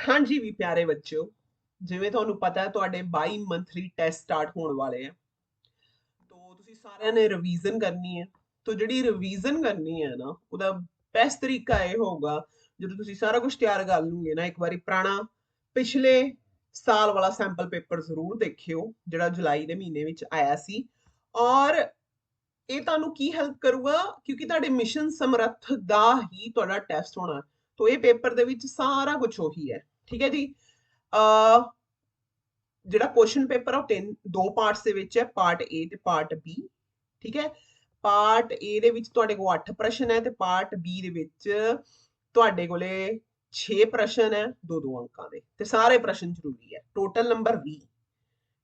ਹਾਂਜੀ ਵੀ ਪਿਆਰੇ ਬੱਚਿਓ ਜਿਵੇਂ ਤੁਹਾਨੂੰ ਪਤਾ ਹੈ ਤੁਹਾਡੇ 22 ਮੰਥਲੀ ਟੈਸਟ ਸਟਾਰਟ ਹੋਣ ਵਾਲੇ ਆ ਤੋ ਤੁਸੀਂ ਸਾਰਿਆਂ ਨੇ ਰਿਵੀਜ਼ਨ ਕਰਨੀ ਹੈ ਤੋ ਜਿਹੜੀ ਰਿਵੀਜ਼ਨ ਕਰਨੀ ਹੈ ਨਾ ਉਹਦਾ ਬੈਸਟ ਤਰੀਕਾ ਇਹ ਹੋਊਗਾ ਜਦੋਂ ਤੁਸੀਂ ਸਾਰਾ ਕੁਝ ਤਿਆਰ ਕਰ ਲਓਗੇ ਨਾ ਇੱਕ ਵਾਰੀ ਪੁਰਾਣਾ ਪਿਛਲੇ ਸਾਲ ਵਾਲਾ ਸੈਂਪਲ ਪੇਪਰ ਜ਼ਰੂਰ ਦੇਖਿਓ ਜਿਹੜਾ ਜੁਲਾਈ ਦੇ ਮਹੀਨੇ ਵਿੱਚ ਆਇਆ ਸੀ ਔਰ ਇਹ ਤੁਹਾਨੂੰ ਕੀ ਹੈਲਪ ਕਰੂਗਾ ਕਿਉਂਕਿ ਤੁਹਾਡੇ ਮਿਸ਼ਨ ਸਮਰੱਥ ਦਾ ਹੀ ਤੁਹਾਡਾ ਟੈਸਟ ਹੋਣਾ ਹੈ। ਤੋ ਇਹ ਪੇਪਰ ਦੇ ਵਿੱਚ ਸਾਰਾ ਕੁਝ ਉਹੀ ਹੈ ਠੀਕ ਹੈ ਜੀ ਅ ਜਿਹੜਾ ਕੁਐਸਚਨ ਪੇਪਰ ਆ ਉਹ ਤਿੰਨ ਦੋ ਪਾਰਟਸ ਦੇ ਵਿੱਚ ਹੈ ਪਾਰਟ A ਤੇ ਪਾਰਟ B ਠੀਕ ਹੈ ਪਾਰਟ A ਦੇ ਵਿੱਚ ਤੁਹਾਡੇ ਕੋਲ 8 ਪ੍ਰਸ਼ਨ ਹੈ ਤੇ ਪਾਰਟ B ਦੇ ਵਿੱਚ ਤੁਹਾਡੇ ਕੋਲੇ 6 ਪ੍ਰਸ਼ਨ ਹੈ ਦੋ ਦੋ ਅੰਕਾਂ ਦੇ ਤੇ ਸਾਰੇ ਪ੍ਰਸ਼ਨ ਜ਼ਰੂਰੀ ਹੈ ਟੋਟਲ ਨੰਬਰ 20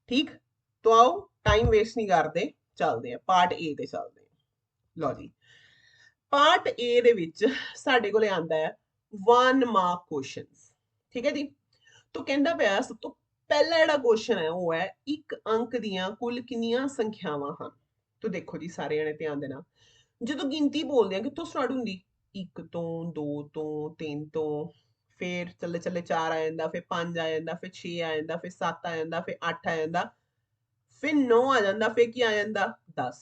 ਠੀਕ ਤੋ ਆਓ ਟਾਈਮ ਵੇਸਟ ਨਹੀਂ ਕਰਦੇ ਚੱਲਦੇ ਆ ਪਾਰਟ A ਤੇ ਚੱਲਦੇ ਆ ਲਓ ਜੀ ਪਾਰਟ A ਦੇ ਵਿੱਚ ਸਾਡੇ ਕੋਲੇ ਆਂਦਾ ਹੈ 1 ਮਾਰਕ ਕੁਐਸਚਨਸ ਠੀਕ ਹੈ ਜੀ ਤੋ ਕਹਿੰਦਾ ਪਿਆ ਸਭ ਤੋਂ ਪਹਿਲਾ ਜਿਹੜਾ ਕੁਐਸਚਨ ਹੈ ਉਹ ਹੈ ਇੱਕ ਅੰਕ ਦੀਆਂ ਕੁੱਲ ਕਿੰਨੀਆਂ ਸੰਖਿਆਵਾਂ ਹਨ ਤੋ ਦੇਖੋ ਜੀ ਸਾਰੇ ਜਣੇ ਧਿਆਨ ਦੇਣਾ ਜਦੋਂ ਗਿਣਤੀ ਬੋਲਦੇ ਆ ਕਿੱਥੋਂ ਸਟਾਰਟ ਹੁੰਦੀ 1 ਤੋਂ 2 ਤੋਂ 3 ਤੋਂ ਫਿਰ ਚੱਲੇ ਚੱਲੇ 4 ਆ ਜਾਂਦਾ ਫਿਰ 5 ਆ ਜਾਂਦਾ ਫਿਰ 6 ਆ ਜਾਂਦਾ ਫਿਰ 7 ਆ ਜਾਂਦਾ ਫਿਰ 8 ਆ ਜਾਂਦਾ ਫਿਰ 9 ਆ ਜਾਂਦਾ ਫਿਰ ਕੀ ਆ ਜਾਂਦਾ 10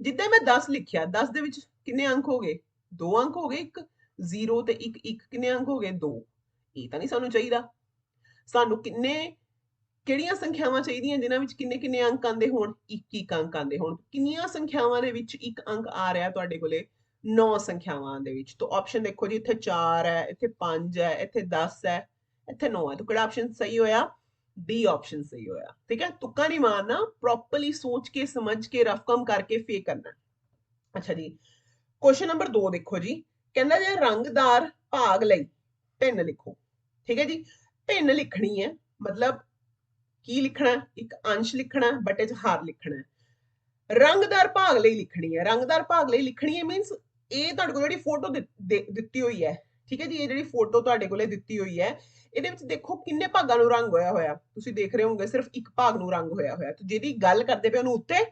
ਜਿੱਦਾਂ ਮੈਂ 10 ਲਿਖਿਆ 10 ਦੇ ਵਿੱਚ ਕਿੰਨੇ ਅੰਕ ਹੋ ਗਏ ਦੋ ਅੰਕ ਹੋ ਗਏ ਇੱਕ 0 ਤੇ ਇੱਕ ਇੱਕ ਕਿੰਨੇ ਅੰਕ ਹੋ ਗਏ ਦੋ ਇਹ ਤਾਂ ਨਹੀਂ ਸਾਨੂੰ ਚਾਹੀਦਾ ਸਾਨੂੰ ਕਿੰਨੇ ਕਿਹੜੀਆਂ ਸੰਖਿਆਵਾਂ ਚਾਹੀਦੀਆਂ ਜਿਨ੍ਹਾਂ ਵਿੱਚ ਕਿੰਨੇ ਕਿੰਨੇ ਅੰਕ ਆਂਦੇ ਹੋਣ ਇੱਕ ਇੱਕ ਅੰਕ ਆਂਦੇ ਹੋਣ ਕਿੰਨੀਆਂ ਸੰਖਿਆਵਾਂ ਦੇ ਵਿੱਚ ਇੱਕ ਅੰਕ ਆ ਰਿਹਾ ਤੁਹਾਡੇ ਕੋਲੇ 9 ਸੰਖਿਆਵਾਂ ਦੇ ਵਿੱਚ ਤਾਂ ਆਪਸ਼ਨ ਦੇਖੋ ਜੀ ਇੱਥੇ 4 ਹੈ ਇੱਥੇ 5 ਹੈ ਇੱਥੇ 10 ਹੈ ਇੱਥੇ 9 ਹੈ ਤਾਂ ਕਿਹੜਾ ਆਪਸ਼ਨ ਸਹੀ ਹੋਇਆ ਡੀ ਆਪਸ਼ਨ ਸਹੀ ਹੋਇਆ ਠੀਕ ਹੈ ਤੁੱਕਾ ਨਹੀਂ ਮਾਰਨਾ ਪ੍ਰੋਪਰਲੀ ਸੋਚ ਕੇ ਸਮਝ ਕੇ ਰਫ ਕੰਮ ਕਰਕੇ ਫੇ ਕਰਨਾ ਅੱਛਾ ਜੀ ਕੁਐਸਚਨ ਨੰਬਰ 2 ਦੇਖੋ ਜੀ ਕਹਿੰਦਾ ਜੇ ਰੰਗਦਾਰ ਭਾਗ ਲਈ ਭਿੰਨ ਲਿਖੋ ਠੀਕ ਹੈ ਜੀ ਭਿੰਨ ਲਿਖਣੀ ਹੈ ਮਤਲਬ ਕੀ ਲਿਖਣਾ ਹੈ? ਇੱਕ ਅੰਸ਼ ਲਿਖਣਾ ਹੈ, ਬਟੇ ਚ ਹਾਰ ਲਿਖਣਾ ਹੈ ਰੰਗਦਾਰ ਭਾਗ ਲਈ ਲਿਖਣੀ ਹੈ ਰੰਗਦਾਰ ਭਾਗ ਲਈ ਲਿਖਣੀ ਹੈ ਮੀਨਸ ਇਹ ਤੁਹਾਡੇ ਕੋਲ ਜਿਹੜੀ ਫੋਟੋ ਦਿੱਤੀ ਹੋਈ ਹੈ ਠੀਕ ਹੈ ਜੀ ਇਹ ਜਿਹੜੀ ਫੋਟੋ ਤੁਹਾਡੇ ਕੋਲੇ ਦਿੱਤੀ ਹੋਈ ਹੈ ਇਹਦੇ ਵਿੱਚ ਦੇਖੋ ਕਿੰਨੇ ਭਾਗਾਂ ਨੂੰ ਰੰਗ ਹੋਇਆ ਹੋਇਆ ਤੁਸੀਂ ਦੇਖ ਰਹੇ ਹੋਵੋਗੇ ਸਿਰਫ ਇੱਕ ਭਾਗ ਨੂੰ ਰੰਗ ਹੋਇਆ ਹੋਇਆ ਤੇ ਜਿਹਦੀ ਗੱਲ ਕਰਦੇ ਪਏ ਉਹਨੂੰ ਉੱਤੇ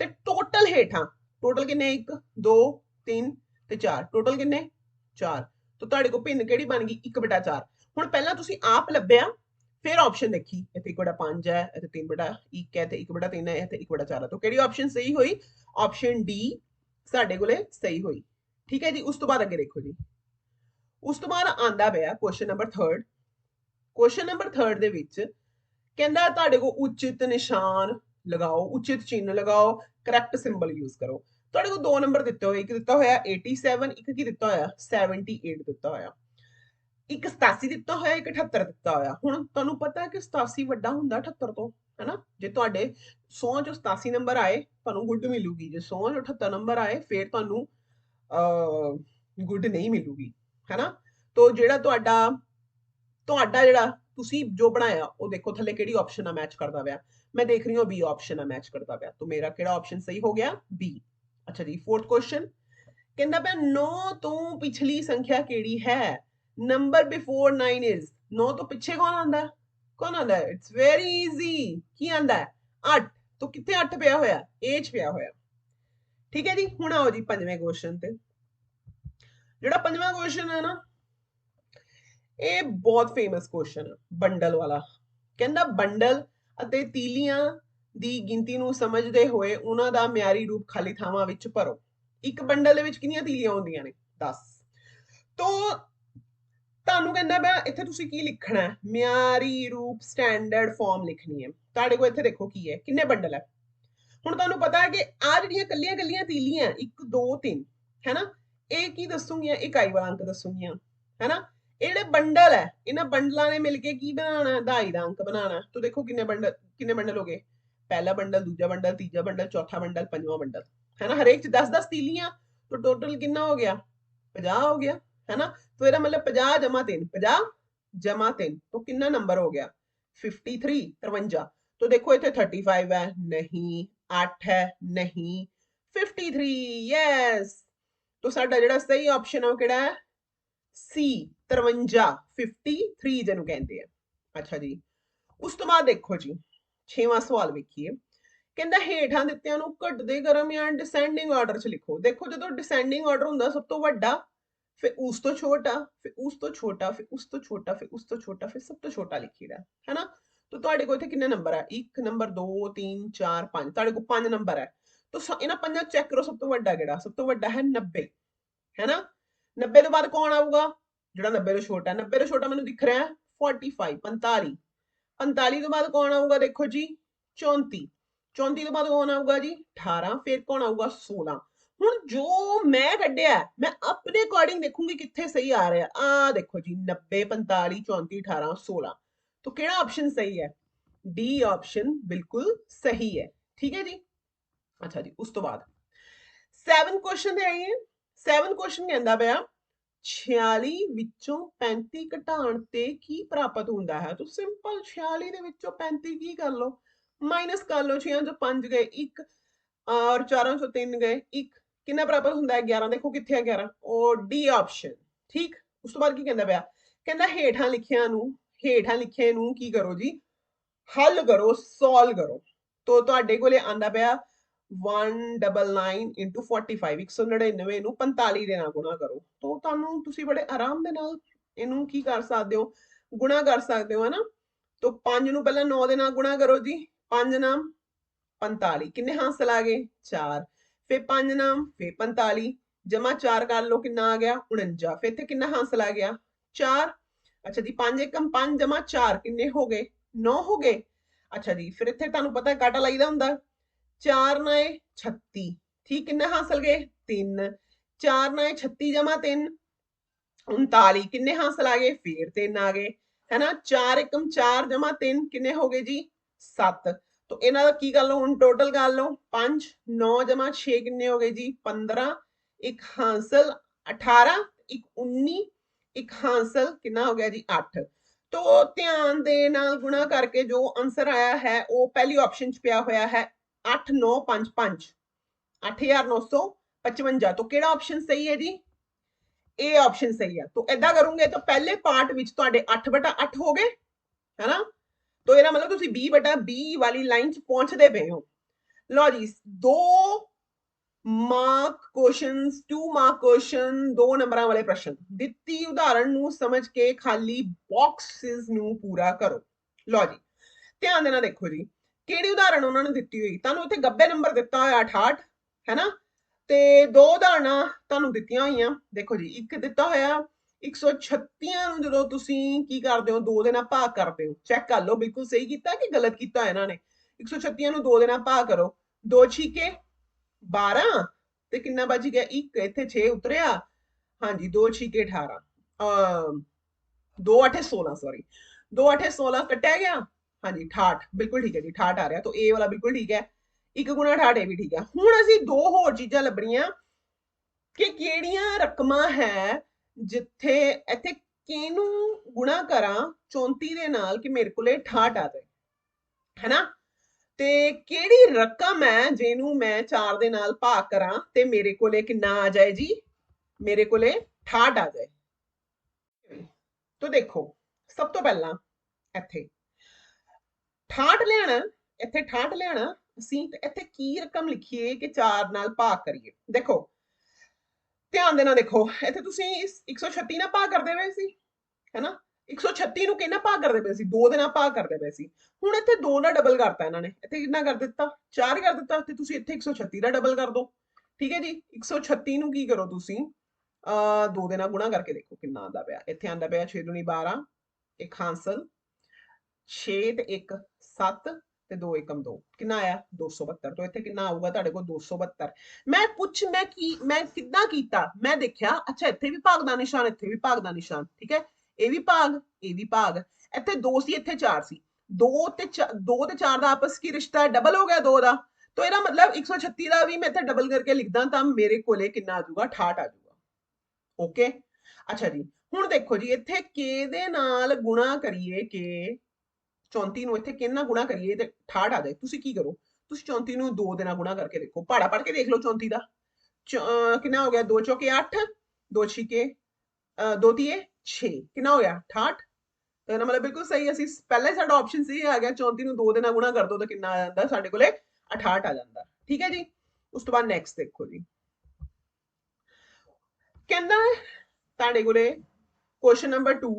ਤੇ ਟੋਟਲ ਹੇਠਾਂ ਟੋਟਲ ਕਿੰਨੇ 1 2 3 ਤੇ 4 ਟੋਟਲ ਕਿੰਨੇ 4 ਤਾਂ ਤੁਹਾਡੇ ਕੋਲ ਭਿੰਨ ਕਿਹੜੀ ਬਣ ਗਈ 1 ਬਟਾ 4 ਹੁਣ ਪਹਿਲਾਂ ਤੁਸੀਂ ਆਪ ਲੱਭਿਆ ਫਿਰ ਆਪਸ਼ਨ ਦੇਖੀ ਇੱਥੇ 1 ਬਟਾ 5 ਹੈ ਇੱਥੇ 3 ਬਟਾ 1 ਹੈ ਤੇ 1 ਬਟਾ 3 ਹੈ ਇੱਥੇ 1 ਬਟਾ 4 ਹੈ ਤਾਂ ਕਿਹੜੀ ਆਪਸ਼ਨ ਸਹੀ ਹੋਈ ਆਪਸ਼ਨ ਡੀ ਸਾਡੇ ਕੋਲੇ ਸਹੀ ਹੋਈ ਠੀਕ ਹੈ ਜੀ ਉਸ ਤੋਂ ਬਾਅਦ ਅੱਗੇ ਦੇਖੋ ਜੀ ਉਸ ਤੋਂ ਬਾਅਦ ਆਂਦਾ ਪਿਆ ਕੁਐਸਚਨ ਨੰਬਰ 3 ਕੁਐਸਚਨ ਨੰਬਰ 3 ਦੇ ਵਿੱਚ ਕਹਿੰਦਾ ਤੁਹਾਡੇ ਕੋਲ ਉਚਿਤ ਨਿਸ਼ਾਨ ਲਗਾਓ ਉਚਿਤ ਚਿੰਨ੍ਹ ਲਗਾਓ ਕਰੈਕਟ ਸਿੰਬਲ ਯੂਜ਼ ਕਰੋ ਤੁਹਾਡੇ ਕੋਲ ਦੋ ਨੰਬਰ ਦਿੱਤੇ ਹੋਏ ਇੱਕ ਦਿੱਤਾ ਹੋਇਆ 87 ਇੱਕ ਕੀ ਦਿੱਤਾ ਹੋਇਆ 78 ਦਿੱਤਾ ਹੋਇਆ ਇੱਕ 87 ਦਿੱਤਾ ਹੋਇਆ ਇੱਕ 78 ਦਿੱਤਾ ਹੋਇਆ ਹੁਣ ਤੁਹਾਨੂੰ ਪਤਾ ਹੈ ਕਿ 87 ਵੱਡਾ ਹੁੰਦਾ 78 ਤੋਂ ਹੈਨਾ ਜੇ ਤੁਹਾਡੇ 100 ਚੋਂ 87 ਨੰਬਰ ਆਏ ਤੁਹਾਨੂੰ ਗੁੱਡ ਮਿਲੂਗੀ ਜੇ 100 ਚੋਂ 78 ਨੰਬਰ ਆਏ ਫਿਰ ਤੁਹਾਨੂੰ ਅ ਗੁੱਡ ਨਹੀਂ ਮਿਲੂਗੀ ਹੈਨਾ ਤੋ ਜਿਹੜਾ ਤੁਹਾਡਾ ਤੁਹਾਡਾ ਜਿਹੜਾ ਤੁਸੀਂ ਜੋ ਬਣਾਇਆ ਉਹ ਦੇਖੋ ਥੱਲੇ ਕਿਹੜੀ ਆਪਸ਼ਨ ਆ ਮੈਚ ਕਰਦਾ ਪਿਆ ਮੈਂ ਦੇਖ ਰਹੀ ਹਾਂ ਬੀ ਆਪਸ਼ਨ ਆ ਮੈਚ ਕਰਦਾ ਪਿਆ ਤਾਂ ਮੇਰਾ ਕਿਹੜਾ ਆਪਸ਼ਨ ਸਹੀ ਹੋ ਗਿਆ ਬੀ ਅੱਛਾ ਜੀ ਫੋਰਥ ਕੁਐਸਚਨ ਕਹਿੰਦਾ ਪਿਆ 9 ਤੋਂ ਪਿਛਲੀ ਸੰਖਿਆ ਕਿਹੜੀ ਹੈ ਨੰਬਰ ਬਿਫੋਰ 9 ਇਜ਼ 9 ਤੋਂ ਪਿੱਛੇ ਕੌਣ ਆਂਦਾ ਹੈ ਕੌਣ ਆਂਦਾ ਹੈ ਇਟਸ ਵੈਰੀ ਈਜ਼ੀ ਕੀ ਆਂਦਾ ਹੈ 8 ਤੋਂ ਕਿੱਥੇ 8 ਪਿਆ ਹੋਇਆ ਏ ਚ ਪਿਆ ਹੋਇਆ ਠੀਕ ਹੈ ਜੀ ਹੁਣ ਆਓ ਜੀ ਪੰਜਵੇਂ ਕੁਐਸਚਨ ਤੇ ਜਿਹੜਾ ਪੰਜਵਾਂ ਕੁਐਸਚਨ ਹੈ ਨਾ ਇਹ ਬਹੁਤ ਫੇਮਸ ਕੁਐਸਚਨ ਹੈ ਬੰਡਲ ਵਾਲਾ ਕਹਿੰਦਾ ਬੰਡਲ ਅਤੇ ਤੀਲੀਆਂ ਦੀ ਗਿਣਤੀ ਨੂੰ ਸਮਝਦੇ ਹੋਏ ਉਹਨਾਂ ਦਾ ਮਿਆਰੀ ਰੂਪ ਖਾਲੀ ਥਾਵਾਂ ਵਿੱਚ ਭਰੋ ਇੱਕ ਬੰਡਲ ਦੇ ਵਿੱਚ ਕਿੰਨੀਆਂ ਤੀਲੀਆਂ ਹੁੰਦੀਆਂ ਨੇ 10 ਤੋਂ ਤੁਹਾਨੂੰ ਕਹਿੰਦਾ ਮੈਂ ਇੱਥੇ ਤੁਸੀਂ ਕੀ ਲਿਖਣਾ ਹੈ ਮਿਆਰੀ ਰੂਪ ਸਟੈਂਡਰਡ ਫਾਰਮ ਲਿਖਣੀ ਹੈ ਤੁਹਾਡੇ ਕੋਲ ਇੱਥੇ ਦੇਖੋ ਕੀ ਹੈ ਕਿੰਨੇ ਬੰਡਲ ਹੈ ਹੁਣ ਤੁਹਾਨੂੰ ਪਤਾ ਹੈ ਕਿ ਆ ਜਿਹੜੀਆਂ ਕੱਲੀਆਂ ਕੱਲੀਆਂ ਤੀਲੀਆਂ 1 2 3 ਹੈਨਾ ਇਹ ਕੀ ਦੱਸੂਗੀਆਂ ਇਕਾਈ ਵਾਲਾ ਅੰਕ ਦੱਸੂਗੀਆਂ ਹੈਨਾ ਇਹ ਜਿਹੜੇ ਬੰਡਲ ਹੈ ਇਹਨਾਂ ਬੰਡਲਾਂ ਨੇ ਮਿਲ ਕੇ ਕੀ ਬਣਾਉਣਾ ਦਹਾਈ ਦਾ ਅੰਕ ਬਣਾਉਣਾ ਤੋ ਦੇਖੋ ਕਿੰਨੇ ਬੰਡਲ ਕਿੰਨੇ ਬੰਡਲ ਹੋ ਗਏ ਪਹਿਲਾ ਬੰਡਲ ਦੂਜਾ ਬੰਡਲ ਤੀਜਾ ਬੰਡਲ ਚੌਥਾ ਬੰਡਲ ਪੰਜਵਾਂ ਬੰਡਲ ਹੈਨਾ ਹਰੇਕ ਚ 10 10 ਤੀਲੀਆਂ ਤਾਂ ਟੋਟਲ ਕਿੰਨਾ ਹੋ ਗਿਆ 50 ਹੋ ਗਿਆ ਹੈਨਾ तो ਇਹਦਾ ਮਤਲਬ 50 ਜਮਾ 3 50 ਜਮਾ 3 तो ਕਿੰਨਾ ਨੰਬਰ ਹੋ ਗਿਆ 53 53 तो देखो ਇੱਥੇ 35 ਹੈ ਨਹੀਂ 8 ਹੈ ਨਹੀਂ 53 ਯੈਸ तो ਸਾਡਾ ਜਿਹੜਾ ਸਹੀ ਆਪਸ਼ਨ ਹੈ ਉਹ ਕਿਹੜਾ ਹੈ ਸੀ 53 53 ਜਿਹਨੂੰ ਕਹਿੰਦੇ ਆ ਅੱਛਾ ਜੀ ਉਸ ਤੋਂ ਬਾਅਦ ਦੇਖੋ ਜੀ ਛੇਵਾਂ ਸਵਾਲ ਵੇਖੀਏ ਕਹਿੰਦਾ ਹੇਠਾਂ ਦਿੱਤਿਆਂ ਨੂੰ ਘਟਦੇ ਕ੍ਰਮ ਜਾਂ ਡਿਸੈਂਡਿੰਗ ਆਰਡਰ ਚ ਲਿਖੋ ਦੇਖੋ ਜਦੋਂ ਡਿਸੈਂਡਿੰਗ ਆਰਡਰ ਹੁੰਦਾ ਸਭ ਤੋਂ ਵੱਡਾ ਫਿਰ ਉਸ ਤੋਂ ਛੋਟਾ ਫਿਰ ਉਸ ਤੋਂ ਛੋਟਾ ਫਿਰ ਉਸ ਤੋਂ ਛੋਟਾ ਫਿਰ ਉਸ ਤੋਂ ਛੋਟਾ ਫਿਰ ਸਭ ਤੋਂ ਛੋਟਾ ਲਿਖੀਦਾ ਹੈਨਾ ਤਾਂ ਤੁਹਾਡੇ ਕੋਲ ਇੱਥੇ ਕਿੰਨੇ ਨੰਬਰ ਹੈ 1 ਨੰਬਰ 2 3 4 5 ਤੁਹਾਡੇ ਕੋਲ 5 ਨੰਬਰ ਹੈ ਤਾਂ ਇਹਨਾਂ ਪੰਜਾਂ ਚੈੱਕ ਕਰੋ ਸਭ ਤੋਂ ਵੱਡਾ ਕਿਹੜਾ ਸਭ ਤੋਂ ਵੱਡਾ ਹੈ 90 ਹੈਨਾ 90 ਤੋਂ ਬਾਅਦ ਕੌਣ ਆਊਗਾ ਜਿਹੜਾ 90 ਤੋਂ ਛੋਟਾ 90 ਤੋਂ ਛੋਟਾ ਮੈਨੂੰ ਦਿਖ ਰਿਹਾ ਹੈ 45 45 45 ਤੋਂ ਬਾਅਦ ਕੌਣ ਆਊਗਾ ਦੇਖੋ ਜੀ 34 34 ਤੋਂ ਬਾਅਦ ਕੌਣ ਆਊਗਾ ਜੀ 18 ਫਿਰ ਕੌਣ ਆਊਗਾ 16 ਹੁਣ ਜੋ ਮੈਂ ਕੱਢਿਆ ਮੈਂ ਆਪਣੇ ਅਕੋਰਡਿੰਗ ਦੇਖੂੰਗੀ ਕਿੱਥੇ ਸਹੀ ਆ ਰਿਹਾ ਆ ਦੇਖੋ ਜੀ 90 45 34 18 16 तो ਕਿਹੜਾ ਆਪਸ਼ਨ ਸਹੀ ਹੈ ਡੀ ਆਪਸ਼ਨ ਬਿਲਕੁਲ ਸਹੀ ਹੈ ਠੀਕ ਹੈ ਜੀ ਅੱਛਾ ਜੀ ਉਸ ਤੋਂ ਬਾਅਦ 7 ਕੁਐਸਚਨ ਤੇ ਆਈਏ 7 ਕੁਐਸਚਨ ਕਹਿੰਦਾ ਪਿਆ 46 ਵਿੱਚੋਂ 35 ਘਟਾਉਣ ਤੇ ਕੀ ਪ੍ਰਾਪਤ ਹੁੰਦਾ ਹੈ ਤਾਂ ਸਿੰਪਲ 46 ਦੇ ਵਿੱਚੋਂ 35 ਕੀ ਕਰ ਲਓ ਮਾਈਨਸ ਕਰ ਲਓ 6 ਚੋਂ 5 ਗਏ 1 ਔਰ 4 ਚੋਂ 3 ਗਏ 1 ਕਿੰਨਾ ਪ੍ਰਾਪਤ ਹੁੰਦਾ ਹੈ 11 ਦੇਖੋ ਕਿੱਥੇ ਹੈ 11 ਉਹ ਡੀ ਆਪਸ਼ਨ ਠੀਕ ਉਸ ਤੋਂ ਬਾਅਦ ਕੀ ਕਹਿੰਦਾ ਪਿਆ ਕਹਿੰਦਾ ਹੇਠਾਂ ਲਿਖਿਆਂ ਨੂੰ ਹੇਠਾਂ ਲਿਖੇ ਨੂੰ ਕੀ ਕਰੋ ਜੀ ਹੱਲ ਕਰੋ ਸੋਲਵ ਕਰੋ ਤੋ ਤੁਹਾਡੇ ਕੋਲੇ ਆਂਦਾ ਪਿਆ 199 45 199 ਨੂੰ 45 ਦੇ ਨਾਲ ਗੁਣਾ ਕਰੋ ਤੋ ਤੁਹਾਨੂੰ ਤੁਸੀਂ ਬੜੇ ਆਰਾਮ ਦੇ ਨਾਲ ਇਹਨੂੰ ਕੀ ਕਰ ਸਕਦੇ ਹੋ ਗੁਣਾ ਕਰ ਸਕਦੇ ਹੋ ਹਨਾ ਤੋ 5 ਨੂੰ ਪਹਿਲਾਂ 9 ਦੇ ਨਾਲ ਗੁਣਾ ਕਰੋ ਜੀ 5 ਨਾਮ 45 ਕਿੰਨੇ ਹਾਸਲ ਆ ਗਏ 4 ਫਿਰ 5 ਨਾਮ, ਫਿਰ 45 ਜਮਾ 4 ਕਰ ਲਓ ਕਿੰਨਾ ਆ ਗਿਆ? 49 ਫਿਰ ਇੱਥੇ ਕਿੰਨਾ ਹਾਸਲ ਆ ਗਿਆ? 4 ਅੱਛਾ ਜੀ 5 ਏਕਮ 5 ਜਮਾ 4 ਕਿੰਨੇ ਹੋ ਗਏ? 9 ਹੋ ਗਏ। ਅੱਛਾ ਜੀ, ਫਿਰ ਇੱਥੇ ਤੁਹਾਨੂੰ ਪਤਾ ਹੈ ਕਾਟਾ ਲਾਈਦਾ ਹੁੰਦਾ। 4 9 36 ਠੀਕ, ਕਿੰਨਾ ਹਾਸਲ ਗਏ? 3 4 9 36 ਜਮਾ 3 39 ਕਿੰਨੇ ਹਾਸਲ ਆ ਗਏ? ਫਿਰ 3 ਆ ਗਏ। ਹੈਨਾ 4 ਏਕਮ 4 ਜਮਾ 3 ਕਿੰਨੇ ਹੋ ਗਏ ਜੀ? 7 ਤੋ ਇਹਨਾਂ ਦਾ ਕੀ ਕਰ ਲਓ ਹੁਣ ਟੋਟਲ ਕਰ ਲਓ 5 9 ਜਮਾ 6 ਕਿੰਨੇ ਹੋ ਗਏ ਜੀ 15 ਇੱਕ ਹਾਸਲ 18 ਇੱਕ 19 ਇੱਕ ਹਾਸਲ ਕਿੰਨਾ ਹੋ ਗਿਆ ਜੀ 8 ਤੋ ਧਿਆਨ ਦੇ ਨਾਲ ਗੁਣਾ ਕਰਕੇ ਜੋ ਆਨਸਰ ਆਇਆ ਹੈ ਉਹ ਪਹਿਲੀ ਆਪਸ਼ਨ 'ਚ ਪਿਆ ਹੋਇਆ ਹੈ 8955 8955 ਤੋਂ ਕਿਹੜਾ ਆਪਸ਼ਨ ਸਹੀ ਹੈ ਜੀ ਇਹ ਆਪਸ਼ਨ ਸਹੀ ਹੈ ਤੋ ਐਦਾਂ ਕਰੋਗੇ ਤਾਂ ਪਹਿਲੇ ਪਾਰਟ ਵਿੱਚ ਤੁਹਾਡੇ 8/8 ਹੋ ਗਏ ਹੈਨਾ ਤੋ ਇਹਦਾ ਮਤਲਬ ਤੁਸੀਂ b ਬਟਾ b ਵਾਲੀ ਲਾਈਨ 'ਚ ਪਹੁੰਚਦੇ ਪਏ ਹੋ। ਲਓ ਜੀ, ਦੋ ਮਾਰਕ ਕੁਐਸਚਨਸ 2 ਮਾਰਕ ਕੁਐਸਚਨ ਦੋ ਨੰਬਰਾਂ ਵਾਲੇ ਪ੍ਰਸ਼ਨ। ਦਿੱਤੀ ਉਦਾਹਰਣ ਨੂੰ ਸਮਝ ਕੇ ਖਾਲੀ ਬਾਕਸਸ ਨੂੰ ਪੂਰਾ ਕਰੋ। ਲਓ ਜੀ, ਧਿਆਨ ਦੇਣਾ ਦੇਖੋ ਜੀ, ਕਿਹੜੀ ਉਦਾਹਰਣ ਉਹਨਾਂ ਨੇ ਦਿੱਤੀ ਹੋਈ? ਤੁਹਾਨੂੰ ਉੱਥੇ ਗੱਬੇ ਨੰਬਰ ਦਿੱਤਾ ਹੋਇਆ 68 ਹੈਨਾ ਤੇ ਦੋ ਉਦਾਹਰਣਾਂ ਤੁਹਾਨੂੰ ਦਿੱਤੀਆਂ ਹੋਈਆਂ। ਦੇਖੋ ਜੀ, ਇੱਕ ਦਿੱਤਾ ਹੋਇਆ 136 ਨੂੰ ਜਦੋਂ ਤੁਸੀਂ ਕੀ ਕਰਦੇ ਹੋ, ਦੋ ਦੇ ਨਾਲ ਭਾਗ ਕਰਦੇ ਹੋ ਚੈੱਕ ਕਰ ਲਓ, ਬਿਲਕੁਲ ਸਹੀ ਕੀਤਾ ਕਿ ਗਲਤ ਕੀਤਾ ਇਹਨਾਂ ਨੇ? 136 ਨੂੰ ਦੋ ਦੇ ਨਾਲ ਭਾਗ ਕਰੋ, ਦੋ ਛੀਕੇ 12 ਤੇ ਕਿੰਨਾ ਬਚ ਗਿਆ? 1 ਇੱਥੇ 6 ਉਤਰਿਆ। ਹਾਂਜੀ, ਦੋ ਛੀਕੇ 18 ਅ 2 8 16 ਸੌਰੀ 2 8 16 ਕੱਟਿਆ ਗਿਆ? ਹਾਂਜੀ 68 ਬਿਲਕੁਲ ਠੀਕ ਹੈ ਜੀ 68 ਆ ਰਿਹਾ, ਤਾਂ A ਵਾਲਾ ਬਿਲਕੁਲ ਠੀਕ ਹੈ 1 ਗੁਣਾ 68 ਇਹ ਵੀ ਠੀਕ ਹੈ। ਹੁਣ ਅਸੀਂ ਦੋ ਹੋਰ ਚੀਜ਼ਾਂ ਲੱਭਣੀਆਂ ਕਿ ਕਿਹੜੀਆਂ ਰਕਮਾਂ ਹੈ ਜਿੱਥੇ ਇੱਥੇ ਕਿਹਨੂੰ ਗੁਣਾ ਕਰਾਂ 34 ਦੇ ਨਾਲ ਕਿ ਮੇਰੇ ਕੋਲੇ 68 ਆ ਜਾਏ, ਹੈਨਾ? ਤੇ ਕਿਹੜੀ ਰਕਮ ਹੈ ਜਿਹਨੂੰ ਮੈਂ 4 ਦੇ ਨਾਲ ਭਾਗ ਕਰਾਂ ਤੇ ਮੇਰੇ ਕੋਲੇ ਕਿੰਨਾ ਆ ਜਾਏ ਜੀ? ਮੇਰੇ ਕੋਲੇ 68 ਆ ਜਾਏ। ਤੋ ਦੇਖੋ, ਸਭ ਤੋਂ ਪਹਿਲਾਂ ਇੱਥੇ 68 ਲੈਣਾ ਇੱਥੇ 68 ਲੈਣਾ ਅਸੀਂ ਇੱਥੇ ਕੀ ਰਕਮ ਲਿਖੀਏ ਕਿ 4 ਨਾਲ ਭਾਗ ਕਰੀਏ? ਦੇਖੋ ਧਿਆਨ ਦੇਣਾ ਦੇਖੋ ਇੱਥੇ ਤੁਸੀਂ 136 ਨਾਲ ਭਾਗ ਕਰਦੇ ਪਏ ਸੀ ਹੈਨਾ 136 ਨੂੰ ਕਿੰਨਾ ਭਾਗ ਕਰਦੇ ਪਏ ਸੀ 2 ਦੇ ਨਾਲ ਭਾਗ ਕਰਦੇ ਪਏ ਸੀ ਹੁਣ ਇੱਥੇ 2 ਦਾ ਡਬਲ ਕਰਤਾ ਇਹਨਾਂ ਨੇ ਇੱਥੇ ਕਿੰਨਾ ਕਰ ਦਿੱਤਾ 4 ਕਰ ਦਿੱਤਾ ਤੇ ਤੁਸੀਂ ਇੱਥੇ 136 ਦਾ ਡਬਲ ਕਰ ਦਿਓ ਠੀਕ ਹੈ ਜੀ 136 ਨੂੰ ਕੀ ਕਰੋ ਤੁਸੀਂ ਆ 2 ਦੇ ਨਾਲ ਗੁਣਾ ਕਰਕੇ ਦੇਖੋ ਕਿੰਨਾ ਆਂਦਾ ਪਿਆ ਇੱਥੇ ਆਂਦਾ ਪਿਆ 6 ਦੁਨੀ 12 ਇੱਕ ਹਾਸਲ 6 ਤੇ 1 7 ਤੇ 2 ਏਕਮ 2 ਕਿੰਨਾ ਆਇਆ 272 ਤੋਂ ਇੱਥੇ ਕਿੰਨਾ ਆਊਗਾ ਤੁਹਾਡੇ ਕੋਲ 272 ਮੈਂ ਪੁੱਛ ਮੈਂ ਕੀ ਮੈਂ ਕਿੱਦਾਂ ਕੀਤਾ ਮੈਂ ਦੇਖਿਆ ਅੱਛਾ ਇੱਥੇ ਵੀ ਭਾਗ ਦਾ ਨਿਸ਼ਾਨ ਇੱਥੇ ਵੀ ਭਾਗ ਦਾ ਨਿਸ਼ਾਨ ਠੀਕ ਹੈ ਇਹ ਵੀ ਭਾਗ ਇਹ ਵੀ ਭਾਗ ਇੱਥੇ 2 ਸੀ ਇੱਥੇ 4 ਸੀ 2 ਤੇ 2 ਤੇ 4 ਦਾ ਆਪਸ ਕੀ ਰਿਸ਼ਤਾ ਡਬਲ ਹੋ ਗਿਆ 2 ਦਾ ਤਾਂ ਇਹਦਾ ਮਤਲਬ 136 ਦਾ ਵੀ ਮੈਂ ਇੱਥੇ ਡਬਲ ਕਰਕੇ ਲਿਖਦਾ ਤਾਂ ਮੇਰੇ ਕੋਲੇ ਕਿੰਨਾ ਆ ਜਾਊਗਾ 68 ਆ ਜਾਊਗਾ ਓਕੇ ਅੱਛਾ ਜੀ ਹੁਣ ਦੇਖੋ ਜੀ ਇੱਥੇ k ਦੇ ਨਾਲ ਗੁਣਾ ਕਰੀਏ ਕਿ 34 ਨੂੰ ਇੱਥੇ ਕਿੰਨਾ ਗੁਣਾ ਕਰੀਏ ਤੇ 68 ਆ ਜਾਏ ਤੁਸੀਂ ਕੀ ਕਰੋ ਤੁਸੀਂ 34 ਨੂੰ 2 ਦੇ ਨਾਲ ਗੁਣਾ ਕਰਕੇ ਦੇਖੋ ਪਹਾੜਾ ਪੜ ਕੇ ਦੇਖ ਲਓ 34 ਦਾ ਕਿੰਨਾ ਹੋ ਗਿਆ 2 ਚੌਕੇ 8 2 ਛਿਕੇ 2 ਤੀਏ 6 ਕਿੰਨਾ ਹੋ ਗਿਆ 68 ਤਾਂ ਇਹਦਾ ਮਤਲਬ ਬਿਲਕੁਲ ਸਹੀ ਅਸੀਂ ਪਹਿਲੇ ਸਾਡਾ ਆਪਸ਼ਨ ਸੀ ਆ ਗਿਆ 34 ਨੂੰ 2 ਦੇ ਨਾਲ ਗੁਣਾ ਕਰ ਦੋ ਤਾਂ ਕਿੰਨਾ ਆ ਜਾਂਦਾ ਸਾਡੇ ਕੋਲੇ 68 ਆ ਜਾਂਦਾ ਠੀਕ ਹੈ ਜੀ ਉਸ ਤੋਂ ਬਾਅਦ ਨੈਕਸਟ ਦੇਖੋ ਜੀ ਕਹਿੰਦਾ ਤੁਹਾਡੇ ਕੋਲੇ ਕੁਐਸਚਨ ਨੰਬਰ 2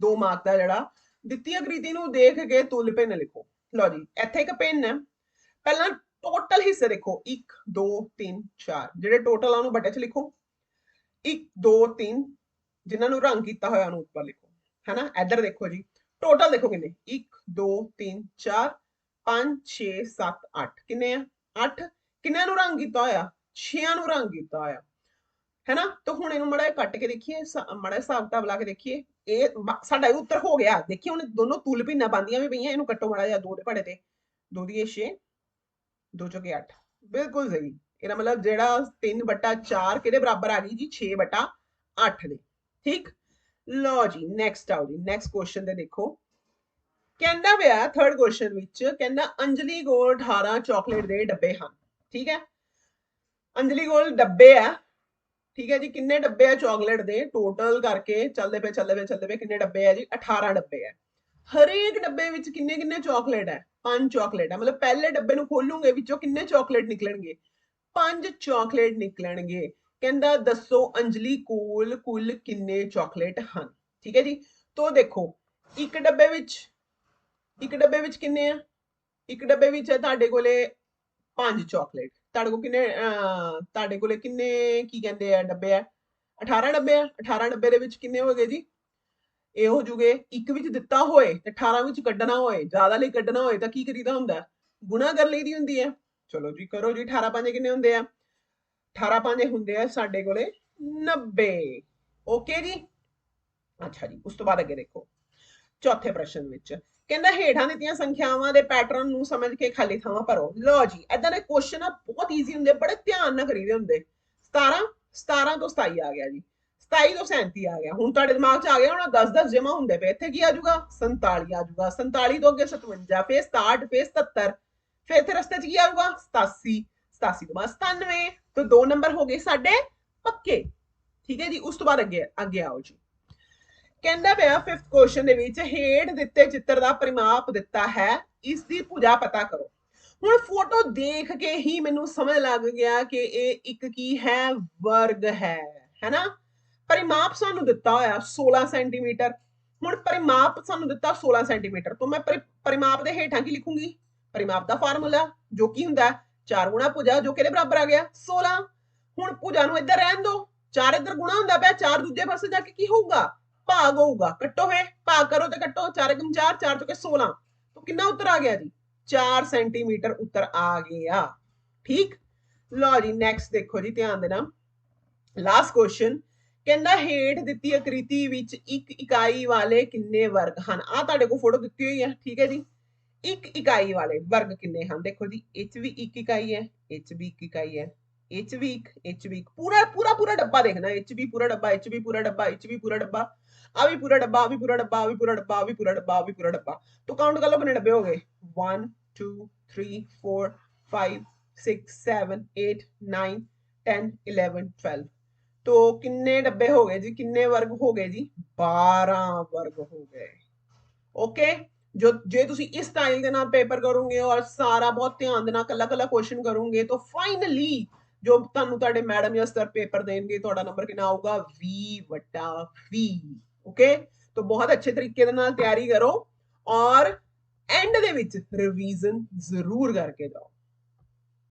2 ਮਾਰਕ ਦਾ ਜਿਹੜਾ ਦਿੱਤੀ ਆਕ੍ਰਿਤੀ ਨੂੰ, ਦੇਖ ਕੇ ਤੁਲ ਭਿੰਨ ਲਿਖੋ। ਲਓ ਜੀ, ਇੱਥੇ ਇੱਕ ਭਿੰਨ ਹੈ। ਪਹਿਲਾਂ ਟੋਟਲ ਹਿੱਸੇ ਦੇਖੋ। 1 2 3 4 ਜਿਹੜੇ ਟੋਟਲ ਆ, ਉਹਨੂੰ ਵੱਡੇ 'ਚ ਲਿਖੋ। 1 2 3 ਜਿਨ੍ਹਾਂ ਨੂੰ ਰੰਗ ਕੀਤਾ ਹੋਇਆ, ਉਹਨੂੰ ਉੱਪਰ ਲਿਖੋ। ਹੈਨਾ? ਇੱਧਰ ਦੇਖੋ ਜੀ। ਟੋਟਲ ਦੇਖੋ ਕਿੰਨੇ। 1 2 3 4 5 6 7 8 ਕਿੰਨੇ ਆ? 8 ਕਿੰਨਿਆਂ ਨੂੰ ਰੰਗ ਕੀਤਾ ਹੋਇਆ? 6 ਨੂੰ ਰੰਗ ਕੀਤਾ ਹੋਇਆ। ਹੈਨਾ? ਤਾਂ ਹੁਣ ਇਹਨੂੰ ਮੜਾ ਕੱਟ ਕੇ ਦੇਖੀਏ ਮੜਾ ਹਿਸਾਬ ਕਿਤਾਬ ਲਾ ਕੇ ਦੇਖੀਏ। ਇਹ ਸਾਡਾ ਇਹ ਉੱਤਰ ਹੋ ਗਿਆ ਦੇਖਿਓ ਹੁਣ ਦੋਨੋਂ ਤੁਲ ਭਿੰਨਾ ਬੰਦੀਆਂ ਵੀ ਪਈਆਂ ਇਹਨੂੰ ਕੱਟੋ ਮੜਾ ਜਿਹਾ ਦੋ ਦੇ ਪੜੇ ਤੇ ਦੋ ਦੀ 6 2 ਚੋਕੇ 8 ਬਿਲਕੁਲ ਸਹੀ ਇਹਦਾ ਮਤਲਬ ਜਿਹੜਾ 3 ਬਟਾ 4 ਕਿਹਦੇ ਬਰਾਬਰ ਆ ਗਈ ਜੀ 6 ਬਟਾ 8 ਦੇ ਠੀਕ ਲਓ ਜੀ ਨੈਕਸਟ ਆਓ ਜੀ ਨੈਕਸਟ ਕੁਐਸਚਨ ਤੇ ਦੇਖੋ ਕਹਿੰਦਾ ਪਿਆ ਥਰਡ ਕੁਐਸਚਨ ਵਿੱਚ ਕਹਿੰਦਾ ਅੰਜਲੀ ਕੋਲ 18 ਚਾਕਲੇਟ ਦੇ ਡੱਬੇ ਹਨ ਠੀਕ ਹੈ ਅੰਜਲੀ ਕੋਲ ਡੱਬੇ ਆ ਠੀਕ ਹੈ ਜੀ ਕਿੰਨੇ ਡੱਬੇ ਆ ਚਾਕਲੇਟ ਦੇ ਟੋਟਲ ਕਰਕੇ ਚੱਲਦੇ ਪਏ ਚੱਲਦੇ ਪਏ ਚੱਲਦੇ ਪਏ ਕਿੰਨੇ ਡੱਬੇ ਆ ਜੀ 18 ਡੱਬੇ ਆ ਹਰੇਕ ਡੱਬੇ ਵਿੱਚ ਕਿੰਨੇ ਕਿੰਨੇ ਚਾਕਲੇਟ ਹੈ ਪੰਜ ਚਾਕਲੇਟ ਹੈ ਮਤਲਬ ਪਹਿਲੇ ਡੱਬੇ ਨੂੰ ਖੋਲੂਗੇ ਵਿੱਚੋਂ ਕਿੰਨੇ ਚਾਕਲੇਟ ਨਿਕਲਣਗੇ ਪੰਜ ਚਾਕਲੇਟ ਨਿਕਲਣਗੇ ਕਹਿੰਦਾ ਦੱਸੋ ਅੰਜਲੀ ਕੋਲ ਕੁੱਲ ਕਿੰਨੇ ਚਾਕਲੇਟ ਹਨ ਠੀਕ ਹੈ ਜੀ ਤੋਂ ਦੇਖੋ ਇੱਕ ਡੱਬੇ ਵਿੱਚ ਇੱਕ ਡੱਬੇ ਵਿੱਚ ਕਿੰਨੇ ਆ ਇੱਕ ਡੱਬੇ ਵਿੱਚ ਹੈ ਤੁਹਾਡੇ ਕੋਲੇ ਪੰਜ ਚਾਕਲੇਟ ਤੁਹਾਡੇ ਕੋਲ ਕਿੰਨੇ ਤੁਹਾਡੇ ਕੋਲੇ ਕਿੰਨੇ ਕੀ ਕਹਿੰਦੇ ਆ ਡੱਬੇ ਆ 18 ਡੱਬੇ ਆ 18 ਡੱਬੇ ਦੇ ਵਿੱਚ ਕਿੰਨੇ ਹੋ ਗਏ ਜੀ ਇਹ ਹੋ ਜੂਗੇ ਇੱਕ ਵਿੱਚ ਦਿੱਤਾ ਹੋਏ ਤੇ 18 ਵਿੱਚ ਕੱਢਣਾ ਹੋਏ ਜ਼ਿਆਦਾ ਲਈ ਕੱਢਣਾ ਹੋਏ ਤਾਂ ਕੀ ਕਰੀਦਾ ਹੁੰਦਾ ਗੁਣਾ ਕਰ ਲਈਦੀ ਹੁੰਦੀ ਹੈ ਚਲੋ ਜੀ ਕਰੋ ਜੀ 18 ਪੰਜੇ ਕਿੰਨੇ ਹੁੰਦੇ ਆ 18 ਪੰਜੇ ਹੁੰਦੇ ਆ ਸਾਡੇ ਕੋਲੇ 90 ਓਕੇ ਜੀ ਅੱਛਾ ਜੀ ਉਸ ਤੋਂ ਬਾਅਦ ਅੱਗੇ ਦੇਖੋ ਚੌਥੇ ਪ੍ਰਸ਼ਨ ਵਿੱਚ ਕਹਿੰਦਾ ਹੇਠਾਂ ਦਿੱਤੀਆਂ ਸੰਖਿਆਵਾਂ ਦੇ ਪੈਟਰਨ ਨੂੰ ਸਮਝ ਕੇ ਖਾਲੀ ਥਾਵਾਂ ਭਰੋ। ਲਓ ਜੀ ਇਦਾਂ ਦੇ ਕੁਐਸਚਨ ਆ ਬਹੁਤ ਈਜ਼ੀ ਹੁੰਦੇ, ਬੜੇ ਧਿਆਨ ਨਾਲ ਕਰੀਦੇ ਹੁੰਦੇ। 17 17 ਤੋਂ 27 ਆ ਗਿਆ ਜੀ। 27 ਤੋਂ 37 ਆ ਗਿਆ। ਹੁਣ ਤੁਹਾਡੇ ਦਿਮਾਗ 'ਚ ਆ ਗਿਆ ਹੁਣ 10 10 ਜਮਾ ਹੁੰਦੇ ਪਏ। ਇੱਥੇ ਕੀ ਆ ਜਾਊਗਾ? 47 ਆ ਜਾਊਗਾ। 47 ਤੋਂ ਅੱਗੇ 57 ਫੇਰ 67 ਫੇਰ 77 ਫਿਰ ਇੱਥੇ ਰਸਤੇ 'ਚ ਕੀ ਆਊਗਾ? 87 87 ਤੋਂ ਬਾਅਦ 97 ਤੋਂ ਦੋ ਨੰਬਰ ਹੋ ਗਏ ਸਾਡੇ ਪੱਕੇ। ਠੀਕ ਹੈ ਜੀ, ਉਸ ਤੋਂ ਬਾਅਦ ਅੱਗੇ ਅੱਗੇ ਆਓ ਜੀ। ਕਹਿੰਦਾ ਪਿਆ 5th ਕੁਐਸਚਨ ਦੇ ਵਿੱਚ ਹੇਠ ਦਿੱਤੇ ਚਿੱਤਰ ਦਾ ਪਰਿਮਾਪ ਦਿੱਤਾ ਹੈ ਇਸ ਦੀ ਭੁਜਾ ਪਤਾ ਕਰੋ ਹੁਣ ਫੋਟੋ ਦੇਖ ਕੇ ਹੀ ਮੈਨੂੰ ਸਮਝ ਲੱਗ ਗਿਆ ਕਿ ਇਹ ਇੱਕ ਕੀ ਹੈ ਵਰਗ ਹੈ ਹੈਨਾ ਪਰਿਮਾਪ ਸਾਨੂੰ ਦਿੱਤਾ ਹੋਇਆ 16 ਸੈਂਟੀਮੀਟਰ ਹੁਣ ਪਰਿਮਾਪ ਸਾਨੂੰ ਦਿੱਤਾ 16 ਸੈਂਟੀਮੀਟਰ ਤੋਂ ਮੈਂ ਪਰਿਮਾਪ ਦੇ ਹੇਠਾਂ ਕੀ ਲਿਖੂੰਗੀ ਪਰਿਮਾਪ ਦਾ ਫਾਰਮੂਲਾ ਜੋ ਕੀ ਹੁੰਦਾ 4 ਗੁਣਾ ਭੁਜਾ ਜੋ ਕਿਹਦੇ ਬਰਾਬਰ ਆ ਗਿਆ 16 ਹੁਣ ਭੁਜਾ ਨੂੰ ਇੱਧਰ ਰਹਿਣ ਦਿਓ 4 ਇੱਧਰ ਗੁਣਾ ਹੁੰਦਾ ਪਿਆ 4 ਦੂਜੇ ਪਾਸੇ ਜਾ ਕੇ ਕੀ ਹੋਊਗਾ ਭਾਗ ਹੋਊਗਾ ਕੱਟੋ ਹੈ ਭਾਗ ਕਰੋ ਤੇ ਕੱਟੋ 4 ਗੁਣ 4 4 ਚੁਕੇ 16 तो कितना उत्तर आ गया जी 4 सेंटीमीटर उत्तर आ गया ठीक लो जी नेक्स्ट देखो जी ध्यान देना लास्ट क्वेश्चन ਕਹਿੰਦਾ ਹੇਠ ਦਿੱਤੀ ਆਕ੍ਰਿਤੀ ਵਿੱਚ ਇੱਕ ਇਕਾਈ ਵਾਲੇ ਕਿੰਨੇ ਵਰਗ ਹਨ ਆ ਤੁਹਾਡੇ ਕੋਲ ਫੋਟੋ ਦਿੱਤੀ ਹੋਈ ਹੈ ਠੀਕ ਹੈ ਜੀ ਇੱਕ ਇਕਾਈ ਵਾਲੇ ਵਰਗ ਕਿੰਨੇ ਹਨ ਦੇਖੋ ਜੀ ਇਹ ਚ ਵੀ ਇੱਕ ਇਕਾਈ ਹੈ ਇਹ ਚ ਵੀ ਇੱਕ ਇਕਾਈ ਹੈ ਇਹ ਚ ਵੀ ਇੱਕ ਇਹ ਚ ਵੀ ਇੱਕ ਪੂਰਾ ਪੂਰਾ ਪੂਰਾ ਡੱਬਾ ਦੇਖਣਾ ਇਹ ਚ ਵੀ ਪੂਰਾ ਡੱਬਾ ਇਹ ਚ ਵੀ ਪੂਰਾ ਡੱਬਾ ਇਹ ਚ ਵੀ ਪੂਰਾ ਡੱਬਾ ਆ ਵੀ ਪੂਰਾ ਡੱਬਾ ਆ ਵੀ ਪੂਰਾ ਡੱਬਾ ਆ ਵੀ ਪੂਰਾ ਡੱਬਾ ਆ ਵੀ ਪੂਰਾ ਡੱਬਾ ਆ ਵੀ ਪੂਰਾ ਡੱਬਾ तो काउंट कर लो कितने डब्बे हो गए one two three four five six seven eight nine ten eleven twelve तो किन्ने डब्बे हो गए जी किन्ने वर्ग हो गए जी 12 वर्ग हो गए ओके जो जे ਤੁਸੀਂ ਇਸ ਸਟਾਈਲ ਦੇ ਨਾਲ ਪੇਪਰ ਕਰੋਗੇ ਔਰ ਸਾਰਾ ਬਹੁਤ ਧਿਆਨ ਦੇ ਨਾਲ ਕੱਲਾ ਕੱਲਾ ਕੁਐਸਚਨ ਕਰੋਗੇ ਤਾਂ ਫਾਈਨਲੀ ਜੋ ਤੁਹਾਨੂੰ ਤੁਹਾਡੇ ਮੈਡਮ ਜਾਂ ਸਰ ਪੇਪਰ ਦੇਣਗੇ ਤੁਹਾਡਾ ਨੰਬਰ ਕਿੰਨਾ ਆਊਗਾ 20 ਵਟਾ 20 ओके तो बहुत अच्छे तरीके तैयारी करो और एंड रिवीजन ज़रूर करके जाओ।